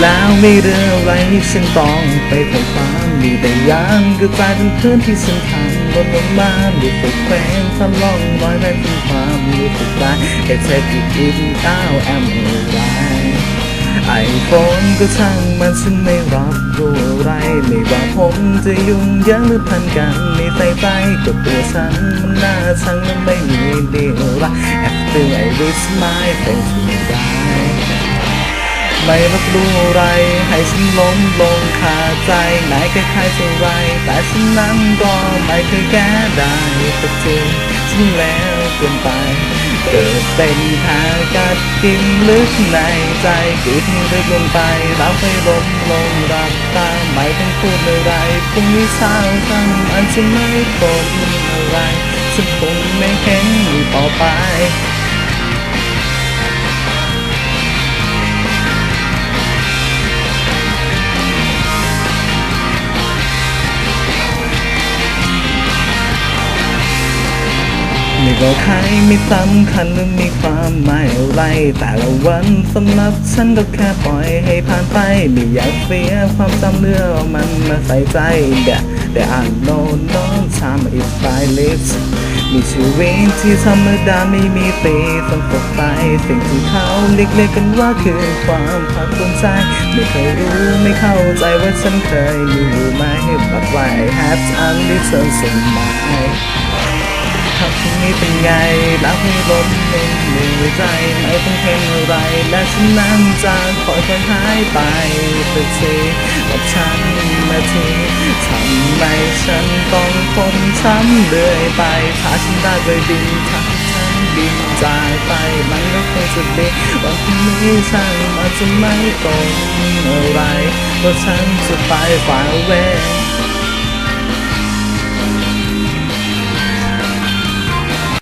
แล้วไม่เรื่องอะไรที่ฉันต้องไปไฝ่ฝันมีแต่ยามก็กลายเป็นเพื่อนที่สำคัญลดลงมาด้วยฝึกแขวนทำล่องรอยแม้เป็นความรู้สึกร้ายแค่เธอกี่อิ่มก้าวแอมอะไรไอโฟนก็ช่างมันฉันไม่รับรู้อะไรไม่ว่าผมจะยุ่งยอะหรือพันกันในใส่ใจกับตัวฉันมันน่าชังและไม่มีเดียวละ After I reach my face to die ไม่ ไม่รับรู้อะไร ให้ฉันล้มลงคาใจไหนคล้ายๆเท่าไรแต่ฉันนั้นก็ไม่เคยแก้ได้สักทีฉันแล้วเกินไปเกิดเป็นทางกัดกินลึกในใจกิดลึกลงไปแล้วไปล้มลงรับตาไม่ต้องพูดอะไรพรุ่งนี้เช้าทั้งอันจะไม่ทนอะไรฉันคงไม่เห็นต่อไป ไม่ว่าใครไม่สำคัญหรือมีความหมายอะไร แต่ละวันสำหรับฉันก็แค่ปล่อยให้ผ่านไป ไม่อยากเสียความจำเรื่องมันมาใส่ใจแต่แต่อ่านโน้นน้องชามอิสไตลิสมีชีวิตที่ธรรมดาไม่มีตีต้องตกไป สิ่งที่เขาเรียกเรียกกันว่าคือความภาคภูมิใจ ไม่เคยรู้ไม่เข้าใจว่าฉันเคยมีอยู่ไหม but why have unlistened so much ทำที่นี้เป็นไงแล้วให้ล้มลงเหนื่อยใจไม่ต้องเห็นอะไร และฉันนั้นจะคอยคอยหายไปสักทีกับฉันมาทีทำไมฉันต้องทนช้ำเรื่อยไปถ้าฉันได้ไปบินถ้าฉันบินจากไปมันก็คงจะดีวันพรุ่งนี้ฉันอาจจะไม่ตรงอะไรเพราะฉันจะไปฝ่าเว